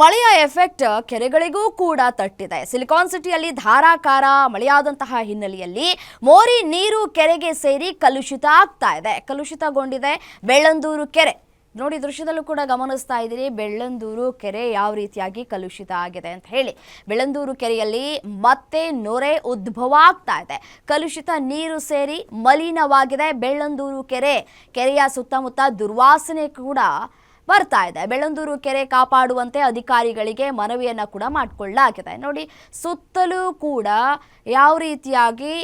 ಮಳೆಯ ಎಫೆಕ್ಟ್ ಕೆರೆಗಳಿಗೂ ಕೂಡ ತಟ್ಟಿದೆ. ಸಿಲಿಕಾನ್ ಸಿಟಿಯಲ್ಲಿ ಧಾರಾಕಾರ ಮಳೆಯಾದಂತಹ ಹಿನ್ನೆಲೆಯಲ್ಲಿ ಮೋರಿ ನೀರು ಕೆರೆಗೆ ಸೇರಿ ಕಲುಷಿತ ಆಗ್ತಾ ಇದೆ. ಕಲುಷಿತಗೊಂಡಿದೆ ಬೆಳ್ಳಂದೂರು ಕೆರೆ. ನೋಡಿ, ದೃಶ್ಯದಲ್ಲೂ ಕೂಡ ಗಮನಿಸ್ತಾ ಇದ್ದೀರಿ, ಬೆಳ್ಳಂದೂರು ಕೆರೆ ಯಾವ ರೀತಿಯಾಗಿ ಕಲುಷಿತ ಆಗಿದೆ ಅಂತ ಹೇಳಿ. ಬೆಳ್ಳಂದೂರು ಕೆರೆಯಲ್ಲಿ ಮತ್ತೆ ನೊರೆ ಉದ್ಭವ ಆಗ್ತಾ ಇದೆ. ಕಲುಷಿತ ನೀರು ಸೇರಿ ಮಲಿನವಾಗಿದೆ ಬೆಳ್ಳಂದೂರು ಕೆರೆ. ಕೆರೆಯ ಸುತ್ತಮುತ್ತ ದುರ್ವಾಸನೆ ಕೂಡ ಬರ್ತಾ ಇದೆ. ಬೆಳ್ಳಂದೂರು ಕೆರೆ ಕಾಪಾಡುವಂತೆ ಅಧಿಕಾರಿಗಳಿಗೆ ಮನವಿಯನ್ನು ಕೂಡ ಮಾಡಿಕೊಳ್ಳಲಾಗಿದೆ ನೋಡಿ, ಸುತ್ತಲೂ ಕೂಡ ಯಾವ ರೀತಿಯಾಗಿ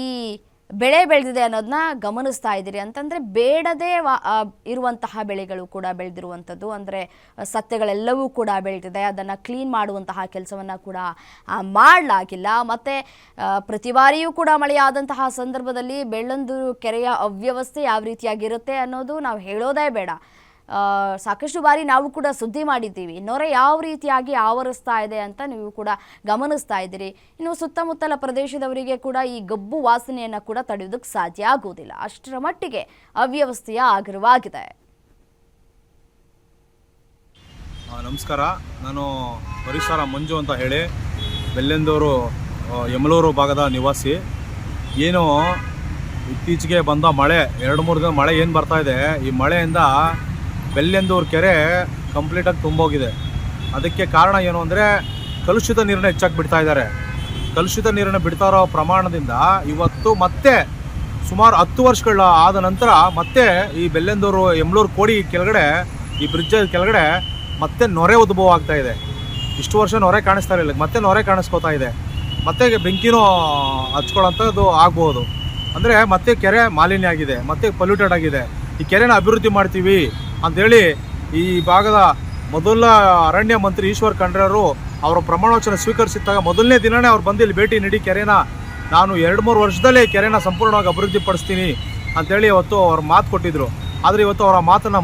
ಈ ಬೆಳೆ ಬೆಳೆದಿದೆ ಅನ್ನೋದನ್ನ ಗಮನಿಸ್ತಾ ಇದ್ದೀರಿ ಅಂತಂದರೆ ಬೇಡದೇ ಇರುವಂತಹ ಬೆಳೆಗಳು ಕೂಡ ಬೆಳೆದಿರುವಂಥದ್ದು. ಅಂದರೆ ಸತ್ಯಗಳೆಲ್ಲವೂ ಕೂಡ ಬೆಳೆದಿದೆ. ಅದನ್ನು ಕ್ಲೀನ್ ಮಾಡುವಂತಹ ಕೆಲಸವನ್ನು ಕೂಡ ಮಾಡಲಾಗಿಲ್ಲ. ಮತ್ತು ಪ್ರತಿ ಬಾರಿಯೂ ಕೂಡ ಮಳೆಯಾದಂತಹ ಸಂದರ್ಭದಲ್ಲಿ ಬೆಳ್ಳಂದೂರು ಕೆರೆಯ ಅವ್ಯವಸ್ಥೆ ಯಾವ ರೀತಿಯಾಗಿರುತ್ತೆ ಅನ್ನೋದು ನಾವು ಹೇಳೋದೇ ಬೇಡ. ಸಾಕಷ್ಟು ಬಾರಿ ನಾವು ಕೂಡ ಸುದ್ದಿ ಮಾಡಿದ್ದೀವಿ. ನೊರೆ ಯಾವ ರೀತಿಯಾಗಿ ಆವರಿಸ್ತಾ ಇದೆ ಅಂತ ನೀವು ಕೂಡ ಗಮನಿಸ್ತಾ ಇದ್ದೀರಿ. ಇನ್ನು ಸುತ್ತಮುತ್ತಲ ಪ್ರದೇಶದವರಿಗೆ ಕೂಡ ಈ ಗಬ್ಬು ವಾಸನೆಯನ್ನು ಕೂಡ ತಡೆಯೋದಕ್ಕೆ ಸಾಧ್ಯ ಆಗುವುದಿಲ್ಲ. ಅಷ್ಟರ ಮಟ್ಟಿಗೆ ಅವ್ಯವಸ್ಥೆಯ ಆಗರವಾಗಿದೆ ನಮಸ್ಕಾರ. ನಾನು ಪರಿಸರ ಮಂಜು ಅಂತ ಹೇಳಿ ಬೆಲ್ಲೆಂದೂರು ಯಮಲೂರು ಭಾಗದ ನಿವಾಸಿ. ಏನು ಇತ್ತೀಚೆಗೆ ಬಂದ ಮಳೆ, ಎರಡು ಮೂರು ದಿನ ಮಳೆ ಏನು ಬರ್ತಾ ಇದೆ, ಈ ಮಳೆಯಿಂದ ಬೆಲ್ಲೆಂದೂರು ಕೆರೆ ಕಂಪ್ಲೀಟಾಗಿ ತುಂಬೋಗಿದೆ. ಅದಕ್ಕೆ ಕಾರಣ ಏನು ಅಂದರೆ ಕಲುಷಿತ ನೀರನ್ನ ಹೆಚ್ಚಾಗಿ ಬಿಡ್ತಾ ಇದ್ದಾರೆ. ಕಲುಷಿತ ನೀರನ್ನು ಬಿಡ್ತಾ ಇರೋ ಪ್ರಮಾಣದಿಂದ ಇವತ್ತು ಮತ್ತೆ ಸುಮಾರು ಹತ್ತು ವರ್ಷಗಳ ಆದ ನಂತರ ಮತ್ತೆ ಈ ಬೆಲ್ಲೆಂದೂರು ಯಮಲೂರು ಕೋಡಿ ಕೆಳಗಡೆ, ಈ ಬ್ರಿಡ್ಜ್ ಕೆಳಗಡೆ ಮತ್ತೆ ನೊರೆ ಉದ್ಭವ ಆಗ್ತಾ ಇದೆ. ಇಷ್ಟು ವರ್ಷ ನೊರೆ ಕಾಣಿಸ್ತಾ ಇರಲಿಲ್ಲ. ಮತ್ತೆ ನೊರೆ ಕಾಣಿಸ್ಕೋತಾ ಇದೆ. ಮತ್ತೆ ಬೆಂಕಿನೂ ಹಚ್ಕೊಳ್ಳೋಂಥದ್ದು ಆಗ್ಬೋದು. ಅಂದರೆ ಮತ್ತೆ ಕೆರೆ ಮಾಲಿನ್ಯ ಆಗಿದೆ. ಮತ್ತೆ ಪೊಲ್ಯೂಟೆಡ್ ಆಗಿದೆ. ಈ ಕೆರೆನ ಅಭಿವೃದ್ಧಿ ಮಾಡ್ತೀವಿ. ಅಂಥೇಳಿ ಈ ಭಾಗದ ಮೊದಲ ಅರಣ್ಯ ಮಂತ್ರಿ ಈಶ್ವರ್ ಖಂಡ್ರೆಯವರು ಅವರ ಪ್ರಮಾಣವಚನ ಸ್ವೀಕರಿಸಿದ್ದಾಗ ಮೊದಲನೇ ದಿನನೇ ಅವ್ರು ಬಂದು ಇಲ್ಲಿ ಭೇಟಿ ನೀಡಿ ಕೆರೆನ ನಾನು ಎರಡು ಮೂರು ವರ್ಷದಲ್ಲೇ ಕೆರೆನ ಸಂಪೂರ್ಣವಾಗಿ ಅಭಿವೃದ್ಧಿ ಪಡಿಸ್ತೀನಿ ಅಂತೇಳಿ ಇವತ್ತು ಅವ್ರು ಮಾತು ಕೊಟ್ಟಿದ್ರು. ಆದರೆ ಇವತ್ತು ಅವರ ಮಾತನ್ನು